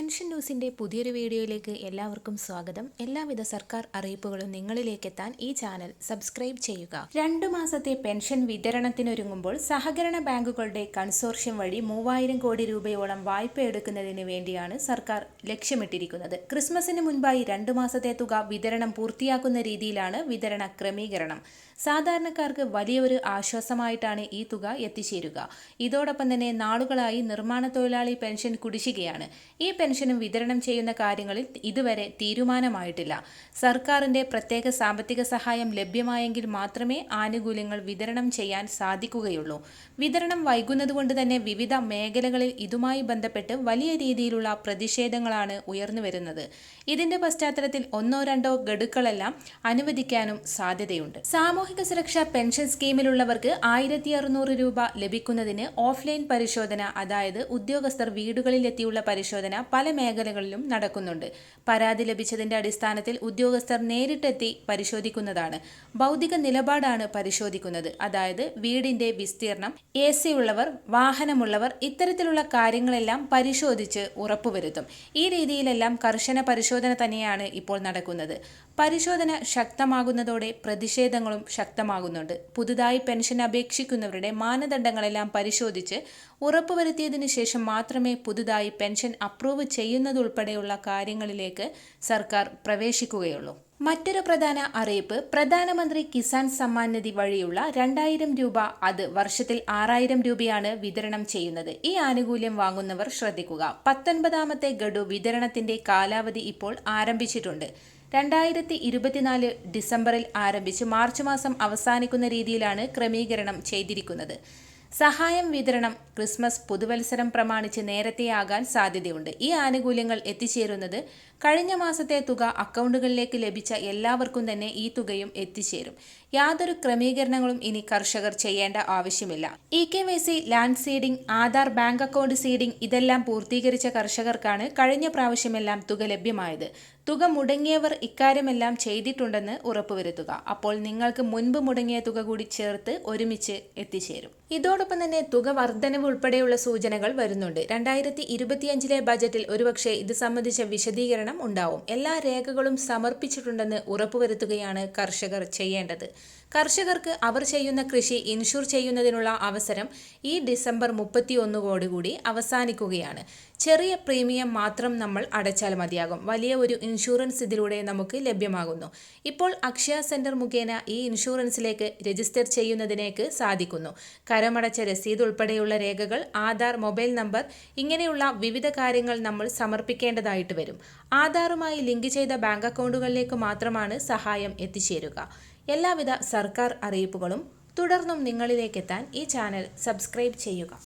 Pension ന്യൂസിന്റെ പുതിയൊരു വീഡിയോയിലേക്ക് എല്ലാവർക്കും സ്വാഗതം. എല്ലാവിധ സർക്കാർ അറിയിപ്പുകളും നിങ്ങളിലേക്ക് എത്താൻ ഈ ചാനൽ സബ്സ്ക്രൈബ് ചെയ്യുക. രണ്ടു മാസത്തെ പെൻഷൻ വിതരണത്തിനൊരുങ്ങുമ്പോൾ സഹകരണ ബാങ്കുകളുടെ കൺസോർഷ്യം വഴി മൂവായിരം കോടി രൂപയോളം വായ്പ എടുക്കുന്നതിന് വേണ്ടിയാണ് സർക്കാർ ലക്ഷ്യമിട്ടിരിക്കുന്നത്. ക്രിസ്മസിന് മുൻപായി രണ്ടു മാസത്തെ തുക വിതരണം പൂർത്തിയാക്കുന്ന രീതിയിലാണ് വിതരണ ക്രമീകരണം. സാധാരണക്കാർക്ക് വലിയൊരു ആശ്വാസമായിട്ടാണ് ഈ തുക എത്തിച്ചേരുക. ഇതോടൊപ്പം തന്നെ നാളുകളായി നിർമ്മാണ തൊഴിലാളി പെൻഷൻ കുടിശ്ശികയാണ്. ഈ പെൻഷനും വിതരണം ചെയ്യുന്ന കാര്യങ്ങളിൽ ഇതുവരെ തീരുമാനമായിട്ടില്ല. സർക്കാരിന്റെ പ്രത്യേക സാമ്പത്തിക സഹായം ലഭ്യമായെങ്കിൽ മാത്രമേ ആനുകൂല്യങ്ങൾ വിതരണം ചെയ്യാൻ സാധിക്കുകയുള്ളൂ. വിതരണം വൈകുന്നതുകൊണ്ട് തന്നെ വിവിധ മേഖലകളിൽ ഇതുമായി ബന്ധപ്പെട്ട് വലിയ രീതിയിലുള്ള പ്രതിഷേധങ്ങളാണ് ഉയർന്നു വരുന്നത്. ഇതിന്റെ പശ്ചാത്തലത്തിൽ ഒന്നോ രണ്ടോ ഗഡുക്കളെല്ലാം അനുവദിക്കാനും സാധ്യതയുണ്ട്. സാമൂഹിക സുരക്ഷാ പെൻഷൻ സ്കീമിലുള്ളവർക്ക് ആയിരത്തി അറുന്നൂറ് രൂപ ലഭിക്കുന്നതിന് ഓഫ്ലൈൻ പരിശോധന അതായത് ഉദ്യോഗസ്ഥർ വീടുകളിലെത്തിയുള്ള പരിശോധന പല മേഖലകളിലും നടക്കുന്നുണ്ട്. പരാതി ലഭിച്ചതിന്റെ അടിസ്ഥാനത്തിൽ ഉദ്യോഗസ്ഥർ നേരിട്ടെത്തി പരിശോധിക്കുന്നതാണ്. ഭൗതിക നിലപാടാണ് പരിശോധിക്കുന്നത്. അതായത് വീടിന്റെ വിസ്തീർണം എ സി ഉള്ളവർ വാഹനമുള്ളവർ ഇത്തരത്തിലുള്ള കാര്യങ്ങളെല്ലാം പരിശോധിച്ച് ഉറപ്പുവരുത്തും. ഈ രീതിയിലെല്ലാം കർശന പരിശോധന തന്നെയാണ് ഇപ്പോൾ നടക്കുന്നത്. പരിശോധന ശക്തമാകുന്നതോടെ പ്രതിഷേധങ്ങളും ശക്തമാകുന്നുണ്ട്. പുതുതായി പെൻഷൻ അപേക്ഷിക്കുന്നവരുടെ മാനദണ്ഡങ്ങളെല്ലാം പരിശോധിച്ച് ഉറപ്പുവരുത്തിയതിനു ശേഷം മാത്രമേ പുതുതായി പെൻഷൻ അപ്രൂവ് ചെയ്യുന്നതുൾപ്പെടെയുള്ള കാര്യങ്ങളിലേക്ക് സർക്കാർ പ്രവേശിക്കുകയുള്ളൂ. മറ്റൊരു പ്രധാന അറിയിപ്പ് പ്രധാനമന്ത്രി കിസാൻ സമ്മാൻ നിധി വഴിയുള്ള രണ്ടായിരം രൂപ അത് വർഷത്തിൽ ആറായിരം രൂപയാണ് വിതരണം ചെയ്യുന്നത്. ഈ ആനുകൂല്യം വാങ്ങുന്നവർ ശ്രദ്ധിക്കുക. പത്തൊൻപതാമത്തെ ഗഡു വിതരണത്തിന്റെ കാലാവധി ഇപ്പോൾ ആരംഭിച്ചിട്ടുണ്ട്. രണ്ടായിരത്തി ഇരുപത്തിനാല് ഡിസംബറിൽ ആരംഭിച്ച് മാർച്ച് മാസം അവസാനിക്കുന്ന രീതിയിലാണ് ക്രമീകരണം ചെയ്തിരിക്കുന്നത്. സഹായം വിതരണം ക്രിസ്മസ് പുതുവത്സരം പ്രമാണിച്ച് നേരത്തെയാകാൻ സാധ്യതയുണ്ട്. ഈ ആനുകൂല്യങ്ങൾ എത്തിച്ചേരുന്നത് കഴിഞ്ഞ മാസത്തെ തുക അക്കൗണ്ടുകളിലേക്ക് ലഭിച്ച എല്ലാവർക്കും തന്നെ ഈ തുകയും എത്തിച്ചേരും. യാതൊരു ക്രമീകരണങ്ങളും ഇനി കർഷകർ ചെയ്യേണ്ട ആവശ്യമില്ല. E K Y C land seeding Aadhaar bank account seeding ഇതെല്ലാം പൂർത്തീകരിച്ച കർഷകർക്കാണ് കഴിഞ്ഞ പ്രാവശ്യമെല്ലാം തുക ലഭ്യമായത്. തുക മുടങ്ങിയവർ ഇക്കാര്യമെല്ലാം ചെയ്തിട്ടുണ്ടെന്ന് ഉറപ്പുവരുത്തുക. അപ്പോൾ നിങ്ങൾക്ക് മുൻപ് മുടങ്ങിയ തുക കൂടി ചേർത്ത് ഒരുമിച്ച് എത്തിച്ചേരും. ഇതോടൊപ്പം തന്നെ തുക വർധനവ് ഉൾപ്പെടെയുള്ള സൂചനകൾ വരുന്നുണ്ട്. രണ്ടായിരത്തി ഇരുപത്തിയഞ്ചിലെ ബജറ്റിൽ ഒരുപക്ഷെ ഇത് സംബന്ധിച്ച വിശദീകരണം ഉണ്ടാവും. എല്ലാ രേഖകളും സമർപ്പിച്ചിട്ടുണ്ടെന്ന് ഉറപ്പുവരുത്തുകയാണ് കർഷകർ ചെയ്യേണ്ടത്. കർഷകർക്ക് അവർ ചെയ്യുന്ന കൃഷി ഇൻഷുർ ചെയ്യുന്നതിനുള്ള അവസരം ഈ ഡിസംബർ മുപ്പത്തി കൂടി അവസാനിക്കുകയാണ്. ചെറിയ പ്രീമിയം മാത്രം നമ്മൾ അടച്ചാൽ മതിയാകും. വലിയ ഒരു ഇൻഷുറൻസ് ഇതിലൂടെ നമുക്ക് ലഭ്യമാകുന്നു. ഇപ്പോൾ അക്ഷയ സെന്റർ മുഖേന ഈ ഇൻഷുറൻസിലേക്ക് രജിസ്റ്റർ ചെയ്യുന്നതിനേക്ക് സാധിക്കുന്നു. കരമടച്ച രസീത് ഉൾപ്പെടെയുള്ള രേഖകൾ ആധാർ മൊബൈൽ നമ്പർ ഇങ്ങനെയുള്ള വിവിധ കാര്യങ്ങൾ നമ്മൾ സമർപ്പിക്കേണ്ടതായിട്ട് വരും. ആധാറുമായി ലിങ്ക് ചെയ്ത ബാങ്ക് അക്കൗണ്ടുകളിലേക്ക് മാത്രമാണ് സഹായം എത്തിച്ചേരുക. എല്ലാവിധ സർക്കാർ അറിയിപ്പുകളും തുടർന്നും നിങ്ങളിലേക്കെത്താൻ ഈ ചാനൽ സബ്സ്ക്രൈബ് ചെയ്യുക.